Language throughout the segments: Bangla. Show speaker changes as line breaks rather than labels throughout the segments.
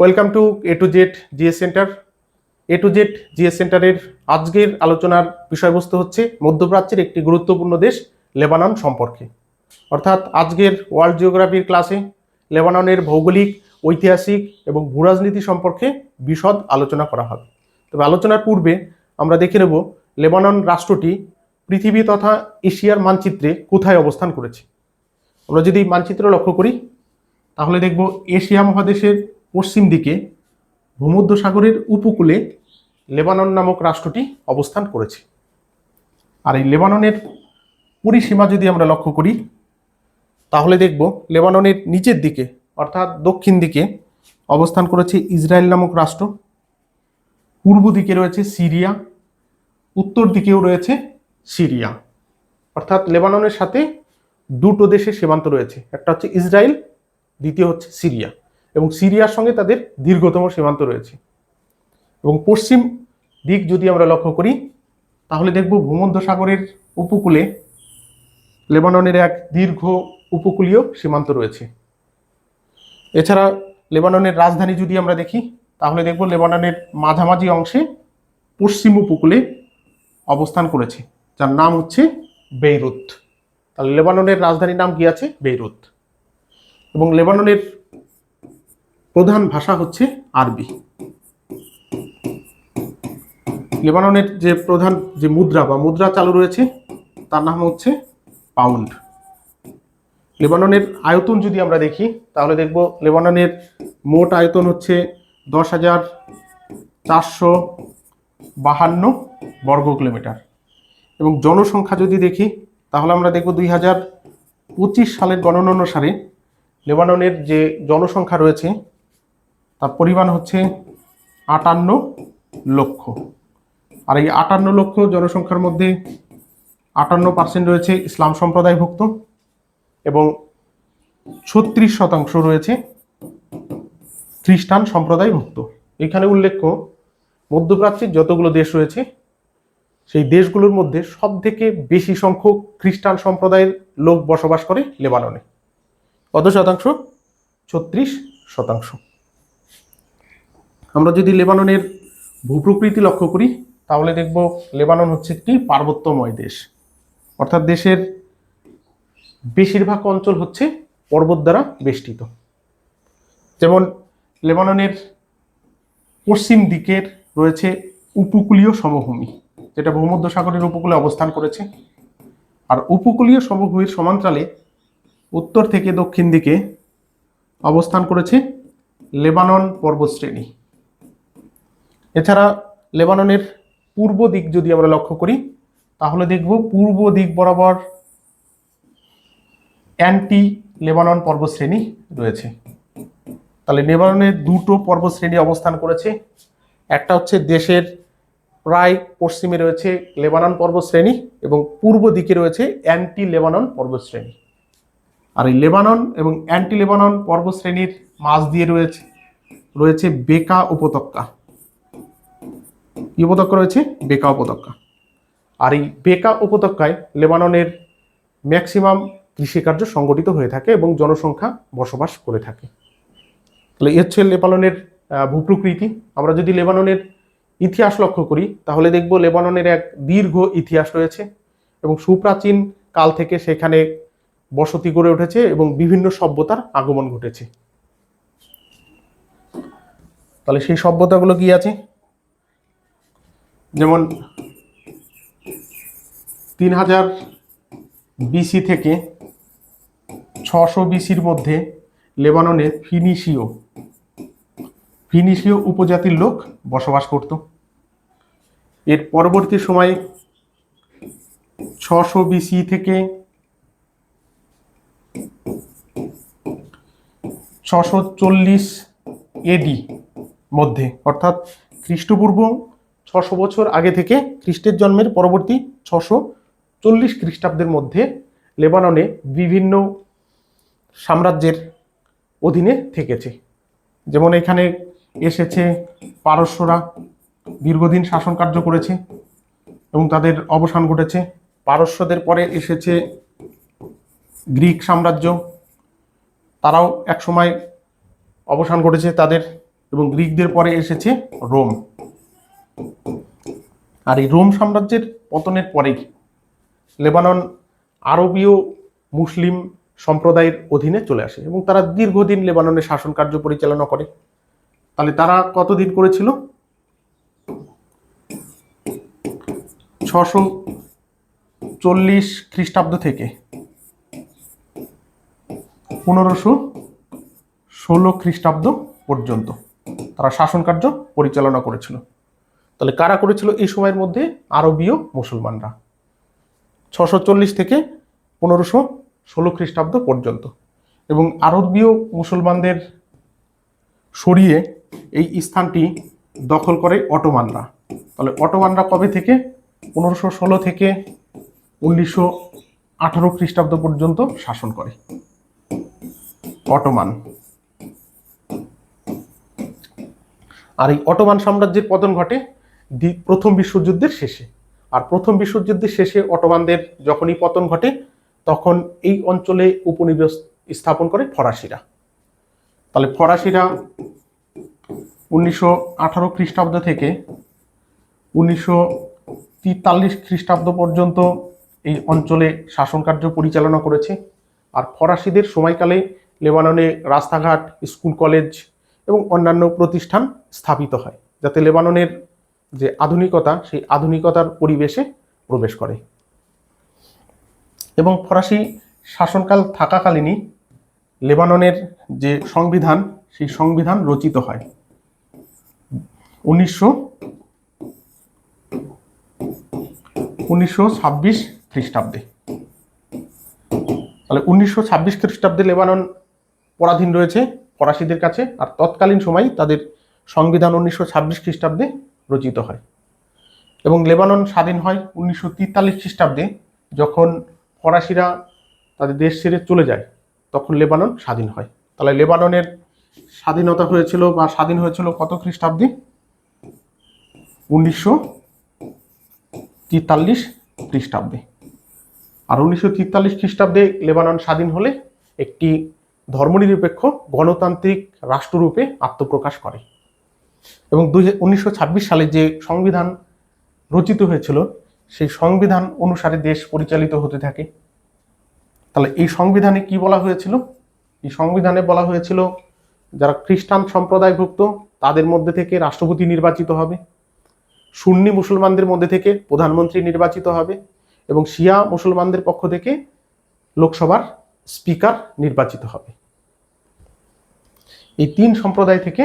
Welcome to A to Z GS centre. A to Z GS সেন্টারের আজকের আলোচনার বিষয়বস্তু হচ্ছে মধ্যপ্রাচ্যের একটি গুরুত্বপূর্ণ দেশ, লেবানন সম্পর্কে। অর্থাৎ আজকের ওয়ার্ল্ড জিওগ্রাফির ক্লাসে লেবাননের ভৌগোলিক, ঐতিহাসিক এবং ভূরাজনীতি সম্পর্কে বিশদ আলোচনা করা হবে। তবে আলোচনার পূর্বে আমরা দেখে নেব লেবানন রাষ্ট্রটি পৃথিবী তথা এশিয়ার মানচিত্রে কোথায় অবস্থান করেছে। আমরা যদি মানচিত্র লক্ষ্য করি, তাহলে দেখব এশিয়া মহাদেশের পশ্চিম দিকে ভূমধ্য সাগরের উপকূলে লেবানন নামক রাষ্ট্রটি অবস্থান করেছে। আর এই লেবাননের পরিসীমা যদি আমরা লক্ষ্য করি, তাহলে দেখব লেবাননের নিচের দিকে, অর্থাৎ দক্ষিণ দিকে, অবস্থান করেছে ইসরায়েল নামক রাষ্ট্র। পূর্ব দিকে রয়েছে সিরিয়া, উত্তর দিকেও রয়েছে সিরিয়া। অর্থাৎ লেবাননের সাথে দুটো দেশের সীমান্ত রয়েছে, একটা হচ্ছে ইসরায়েল, দ্বিতীয় হচ্ছে সিরিয়া। এবং সিরিয়ার সঙ্গে তাদের দীর্ঘতম সীমান্ত রয়েছে। এবং পশ্চিম দিক যদি আমরা লক্ষ্য করি, তাহলে দেখব ভূমধ্য সাগরের উপকূলে লেবাননের এক দীর্ঘ উপকূলীয় সীমান্ত রয়েছে। এছাড়া লেবাননের রাজধানী যদি আমরা দেখি, তাহলে দেখব লেবাননের মাঝামাঝি অংশে পশ্চিম উপকূলে অবস্থান করেছে, যার নাম হচ্ছে বেইরুত। তাহলে লেবাননের রাজধানীর নাম কি আছে? বেইরুত। এবং লেবাননের প্রধান ভাষা হচ্ছে আরবি। লেবাননের যে প্রধান যে মুদ্রা বা মুদ্রা চালু রয়েছে, তার নাম হচ্ছে পাউন্ড। লেবাননের আয়তন যদি আমরা দেখি, তাহলে দেখব লেবাননের মোট আয়তন হচ্ছে দশ হাজার চারশো বাহান্ন বর্গ কিলোমিটার। এবং জনসংখ্যা যদি দেখি, তাহলে আমরা দেখব দুই হাজার পঁচিশ সালের গণনা অনুসারে লেবাননের যে জনসংখ্যা রয়েছে তার পরিমাণ হচ্ছে আটান্ন লক্ষ। আর এই আটান্ন লক্ষ জনসংখ্যার মধ্যে আটান্ন পার্সেন্ট রয়েছে ইসলাম সম্প্রদায়ভুক্ত এবং ছত্রিশ শতাংশ রয়েছে খ্রিস্টান সম্প্রদায়ভুক্ত। এখানে উল্লেখ্য মধ্যপ্রাচ্যের যতগুলো দেশ রয়েছে, সেই দেশগুলোর মধ্যে সব থেকে বেশি সংখ্যক খ্রিস্টান সম্প্রদায়ের লোক বসবাস করে লেবাননে। কত শতাংশ? ছত্রিশ শতাংশ। আমরা যদি লেবাননের ভূপ্রকৃতি লক্ষ্য করি, তাহলে দেখব লেবানন হচ্ছে একটি পার্বত্যময় দেশ। অর্থাৎ দেশের বেশিরভাগ অঞ্চল হচ্ছে পর্বত দ্বারা বেষ্টিত। যেমন লেবাননের পশ্চিম দিকের রয়েছে উপকূলীয় সমভূমি, যেটা ভূমধ্য সাগরের উপকূলে অবস্থান করেছে। আর উপকূলীয় সমভূমির সমান্তরালে উত্তর থেকে দক্ষিণ দিকে অবস্থান করেছে লেবানন পর্বতশ্রেণী। এছাড়া লেবাননের পূর্ব দিক যদি আমরা লক্ষ্য করি, তাহলে দেখব পূর্ব দিক বরাবর অ্যান্টি লেবানন পর্বতশ্রেণী রয়েছে। তাহলে লেবাননের দুটো পর্বতশ্রেণী অবস্থান করেছে। একটা হচ্ছে দেশের প্রায় পশ্চিমে রয়েছে লেবানন পর্বতশ্রেণী এবং পূর্ব দিকে রয়েছে অ্যান্টি লেবানন পর্বতশ্রেণী আর এই লেবানন এবং অ্যান্টি লেবানন পর্বতশ্রেণীর মাঝ দিয়ে রয়েছে রয়েছে বেকা উপত্যকা। কি উপত্যকা রয়েছে, বেকা উপত্যকা। আর এই বেকা উপত্যকায় লেবাননের ম্যাক্সিমাম কৃষিকার্য সংগঠিত হয়ে থাকে এবং জনসংখ্যা বসবাস করে থাকে। তাহলে এ হচ্ছে লেবাননের ভূপ্রকৃতি, আমরা যদি লেবাননের ইতিহাস লক্ষ্য করি, তাহলে দেখব লেবাননের এক দীর্ঘ ইতিহাস রয়েছে এবং সুপ্রাচীন কাল থেকে সেখানে বসতি গড়ে উঠেছে এবং বিভিন্ন সভ্যতার আগমন ঘটেছে। তাহলে সেই সভ্যতাগুলো কি আছে? যেমন তিন হাজার বিসি থেকে ছশো বিসির মধ্যে লেবাননে ফিনিশীয় ফিনিশীয় উপজাতির লোক বসবাস করত। এর পরবর্তী সময়ে ছশো বিসি থেকে ছশো চল্লিশ এডি মধ্যে, অর্থাৎ খ্রিস্টপূর্ব ছশো বছর আগে থেকে খ্রিস্টের জন্মের পরবর্তী ছশো চল্লিশ খ্রিস্টাব্দের মধ্যে লেবাননে বিভিন্ন সাম্রাজ্যের অধীনে থেকেছে। যেমন এখানে এসেছে পারস্যরা দীর্ঘদিন শাসন কার্য করেছে এবং তাদের অবসান ঘটেছে। পারস্যদের পরে এসেছে গ্রিক সাম্রাজ্য। তারাও একসময় অবসান ঘটেছে তাদের এবং গ্রিকদের পরে এসেছে রোম। আর এই রোম সাম্রাজ্যের পতনের পরেই লেবানন আরবীয় মুসলিম সম্প্রদায়ের অধীনে চলে আসে এবং তারা দীর্ঘদিন লেবাননের শাসন কার্য পরিচালনা করে। তাহলে তারা কতদিন করেছিল? ছশো চল্লিশ খ্রিস্টাব্দ থেকে পনেরোশো ষোলো খ্রিস্টাব্দ পর্যন্ত তারা শাসন কার্য পরিচালনা করেছিল। তাহলে কারা করেছিল এই সময়ের মধ্যে? আরবীয় মুসলমানরা। ছশো চল্লিশ থেকে পনেরোশো ষোলো খ্রিস্টাব্দ পর্যন্ত। এবং আরবীয় মুসলমানদের সরিয়ে এই স্থানটি দখল করে অটোমানরা। তাহলে অটোমানরা কবে থেকে? পনেরোশো ষোলো থেকে উনিশশো আঠারো খ্রিস্টাব্দ পর্যন্ত শাসন করে। অটোমান। আর এই অটোমান সাম্রাজ্যের পতন ঘটে প্রথম বিশ্বযুদ্ধের শেষে। আর প্রথম বিশ্বযুদ্ধের শেষে অটোমানদের যখনই পতন ঘটে, তখন এই অঞ্চলে উপনিবেশ স্থাপন করে ফরাসিরা। তাহলে ফরাসিরা উনিশশো আঠারো খ্রিস্টাব্দ থেকে উনিশশো তিতাল্লিশ খ্রিস্টাব্দ পর্যন্ত এই অঞ্চলে শাসন কার্য পরিচালনা করেছে। আর ফরাসিদের সময়কালে লেবাননে রাস্তাঘাট, স্কুল কলেজ এবং অন্যান্য প্রতিষ্ঠান স্থাপিত হয়, যাতে লেবাননের যে আধুনিকতা, সেই আধুনিকতার পরিবেশে প্রবেশ করে। এবং ফরাসি শাসনকাল থাকাকালীনই লেবাননের যে সংবিধান, সেই সংবিধান রচিত হয়। উনিশশো উনিশশো ছাব্বিশ খ্রিস্টাব্দে। তাহলে উনিশশো ছাব্বিশ খ্রিস্টাব্দে লেবানন পরাধীন রয়েছে ফরাসিদের কাছে, আর তৎকালীন সময় তাদের সংবিধান উনিশশো ছাব্বিশ খ্রিস্টাব্দে রচিত হয়। এবং লেবানন স্বাধীন হয় উনিশশো তিতাল্লিশ খ্রিস্টাব্দে, যখন ফরাসিরা তাদের দেশ ছেড়ে চলে যায়, তখন লেবানন স্বাধীন হয়। তাহলে লেবাননের স্বাধীনতা হয়েছিল বা স্বাধীন হয়েছিল কত খ্রিস্টাব্দে? উনিশশো তিতাল্লিশ খ্রিস্টাব্দে। আর উনিশশো তিতাল্লিশ খ্রিস্টাব্দে লেবানন স্বাধীন হলে একটি ধর্মনিরপেক্ষ গণতান্ত্রিক রাষ্ট্ররূপে আত্মপ্রকাশ করে। এবং দুই সালে যে সংবিধান রচিত হয়েছিল, সেই সংবিধান অনুসারে দেশ পরিচালিত হতে থাকে। তাহলে এই সংবিধানে কি বলা হয়েছিল? এই সংবিধানে বলা হয়েছিল, যারা খ্রিস্টান সম্প্রদায়ভুক্ত, তাদের মধ্যে থেকে রাষ্ট্রপতি নির্বাচিত হবে। সুন্নি মুসলমানদের মধ্যে থেকে প্রধানমন্ত্রী নির্বাচিত হবে এবং শিয়া মুসলমানদের পক্ষ থেকে লোকসভার স্পিকার নির্বাচিত হবে। এই তিন সম্প্রদায় থেকে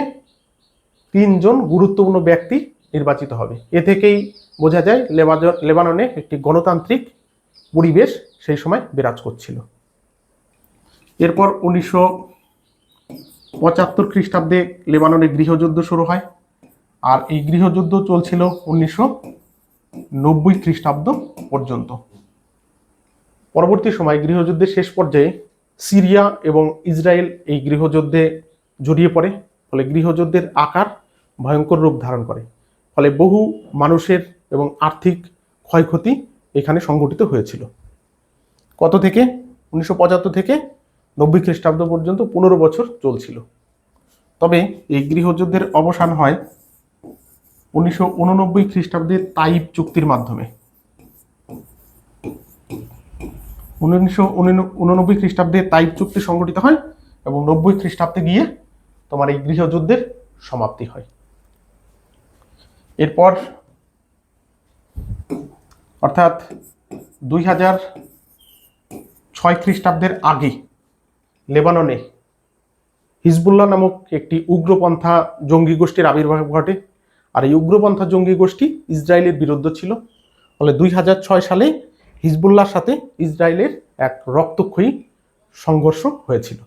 তিনজন গুরুত্বপূর্ণ ব্যক্তি নির্বাচিত হবে। এ থেকেই বোঝা যায় লেবাননে একটি গণতান্ত্রিক পরিবেশ সেই সময় বিরাজ করছিল। এরপর উনিশশো পঁচাত্তর খ্রিস্টাব্দে লেবাননে গৃহযুদ্ধ শুরু হয় আর এই গৃহযুদ্ধ চলছিল উনিশশো নব্বই খ্রিস্টাব্দ পর্যন্ত। পরবর্তী সময় গৃহযুদ্ধের শেষ পর্যায়ে সিরিয়া এবং ইসরায়েল এই গৃহযুদ্ধে জড়িয়ে পড়ে। ফলে গৃহযুদ্ধের আকার ভয়ঙ্কর রূপ ধারণ করে। ফলে বহু মানুষের এবং আর্থিক ক্ষয়ক্ষতি এখানে সংঘটিত হয়েছিল। কত থেকে? উনিশশো পঁচাত্তর থেকে নব্বই খ্রিস্টাব্দ পর্যন্ত পনেরো বছর চলছিল। তবে এই গৃহযুদ্ধের অবসান হয় উনিশশো উননব্বই খ্রিস্টাব্দের তাইপ চুক্তির মাধ্যমে। উনিশশো উননব্বই খ্রিস্টাব্দে তাইপ চুক্তি সংগঠিত হয় এবং নব্বই খ্রিস্টাব্দে গিয়ে তোমার এই গৃহযুদ্ধের সমাপ্তি হয়। এরপর অর্থাৎ দুই হাজার ছয় খ্রিস্টাব্দের আগে লেবাননে হিজবুল্লাহ নামক একটি উগ্রপন্থা জঙ্গি গোষ্ঠীর আবির্ভাব ঘটে। আর এই উগ্রপন্থা জঙ্গি গোষ্ঠী ইসরায়েলের বিরুদ্ধে ছিল। ফলে দুই হাজার ছয় সালে হিজবুল্লাহর সাথে ইসরায়েলের এক রক্তক্ষয়ী সংঘর্ষ হয়েছিল।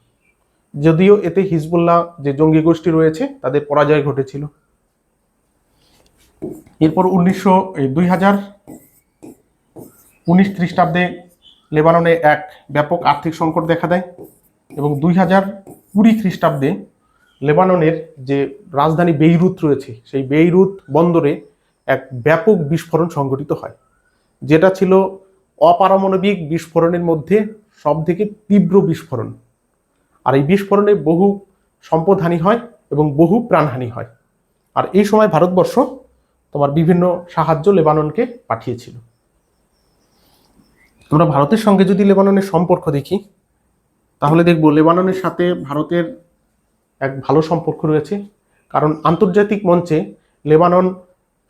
যদিও এতে হিজবুল্লাহ যে জঙ্গি গোষ্ঠী রয়েছে, তাদের পরাজয় ঘটেছিল। এরপর উনিশশো দুই হাজার উনিশ খ্রিস্টাব্দে লেবাননে এক ব্যাপক আর্থিক সংকট দেখা দেয় এবং দুই হাজার কুড়ি খ্রিস্টাব্দে লেবাননের যে রাজধানী বেইরুত রয়েছে, সেই বেইরুত বন্দরে এক ব্যাপক বিস্ফোরণ সংঘটিত হয়, যেটা ছিল অপারমাণবিক বিস্ফোরণের মধ্যে সব থেকে তীব্র বিস্ফোরণ। আর এই বিস্ফোরণে বহু সম্পদহানি হয় এবং বহু প্রাণহানি হয়। আর এই সময় ভারতবর্ষ তোমার বিভিন্ন সাহায্য লেবাননকে পাঠিয়েছিল। তোমরা ভারতের সঙ্গে যদি লেবাননের সম্পর্ক দেখি, তাহলে দেখব লেবাননের সাথে ভারতের এক ভালো সম্পর্ক রয়েছে। কারণ আন্তর্জাতিক মঞ্চে লেবানন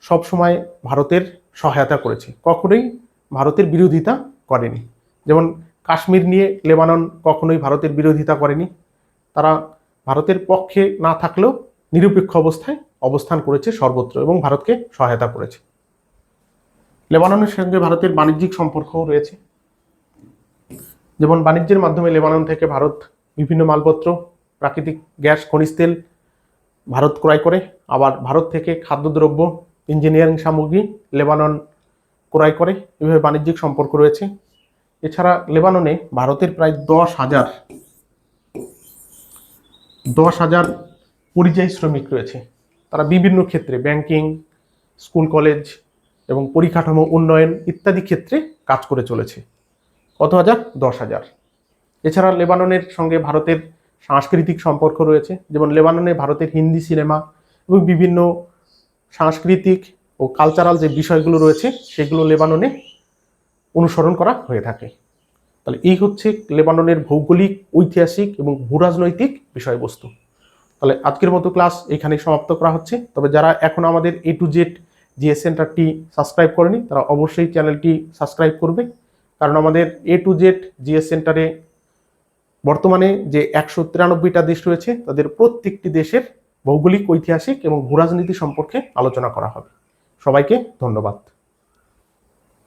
সবসময় ভারতের সহায়তা করেছে। কখনোই ভারতের বিরোধিতা করেনি। যেমন কাশ্মীর নিয়ে লেবানন কখনোই ভারতের বিরোধিতা করেনি। তারা ভারতের পক্ষে না থাকলেও নিরপেক্ষ অবস্থায় অবস্থান করেছে সর্বত্র এবং ভারতকে সহায়তা করেছে। লেবাননের সঙ্গে ভারতের বাণিজ্যিক সম্পর্কও রয়েছে। যেমন বাণিজ্যের মাধ্যমে লেবানন থেকে ভারত বিভিন্ন মালপত্র, প্রাকৃতিক গ্যাস, খনিজ তেল ভারত ক্রয় করে, আবার ভারত থেকে খাদ্যদ্রব্য, ইঞ্জিনিয়ারিং সামগ্রী লেবানন ক্রয় করে, এভাবে বাণিজ্যিক সম্পর্ক রয়েছে। এছাড়া লেবাননে ভারতের প্রায় দশ হাজার দশ হাজার পরিযায়ী শ্রমিক রয়েছে। তারা বিভিন্ন ক্ষেত্রে ব্যাংকিং স্কুল কলেজ এবং পরিকাঠামো উন্নয়ন ইত্যাদি ক্ষেত্রে কাজ করে চলেছে। কত হাজার? দশ হাজার। এছাড়া লেবাননের সঙ্গে ভারতের সাংস্কৃতিক সম্পর্ক রয়েছে, যেমন লেবাননে ভারতের হিন্দি সিনেমা এবং বিভিন্ন সাংস্কৃতিক ও কালচারাল যে বিষয়গুলো রয়েছে, সেগুলো লেবাননে অনুসরণ করা হয়ে থাকে। তাহলে এই হচ্ছে লেবাননের ভৌগোলিক, ঐতিহাসিক এবং ভূরাজনৈতিক বিষয়বস্তু। তাহলে আজকের মতো ক্লাস এখানে সমাপ্ত করা হচ্ছে। তবে যারা এখন আমাদের এ টু জেড জিএস সেন্টারটি সাবস্ক্রাইব করেনি, তারা অবশ্যই চ্যানেলটি সাবস্ক্রাইব করবে। কারণ আমাদের এ টু জেড জিএস সেন্টারে বর্তমানে যে একশো তিরানব্বইটা দেশ রয়েছে, তাদের প্রত্যেকটি দেশের ভৌগোলিক, ঐতিহাসিক এবং ভূরাজনীতি সম্পর্কে আলোচনা করা হবে। সবাইকে ধন্যবাদ।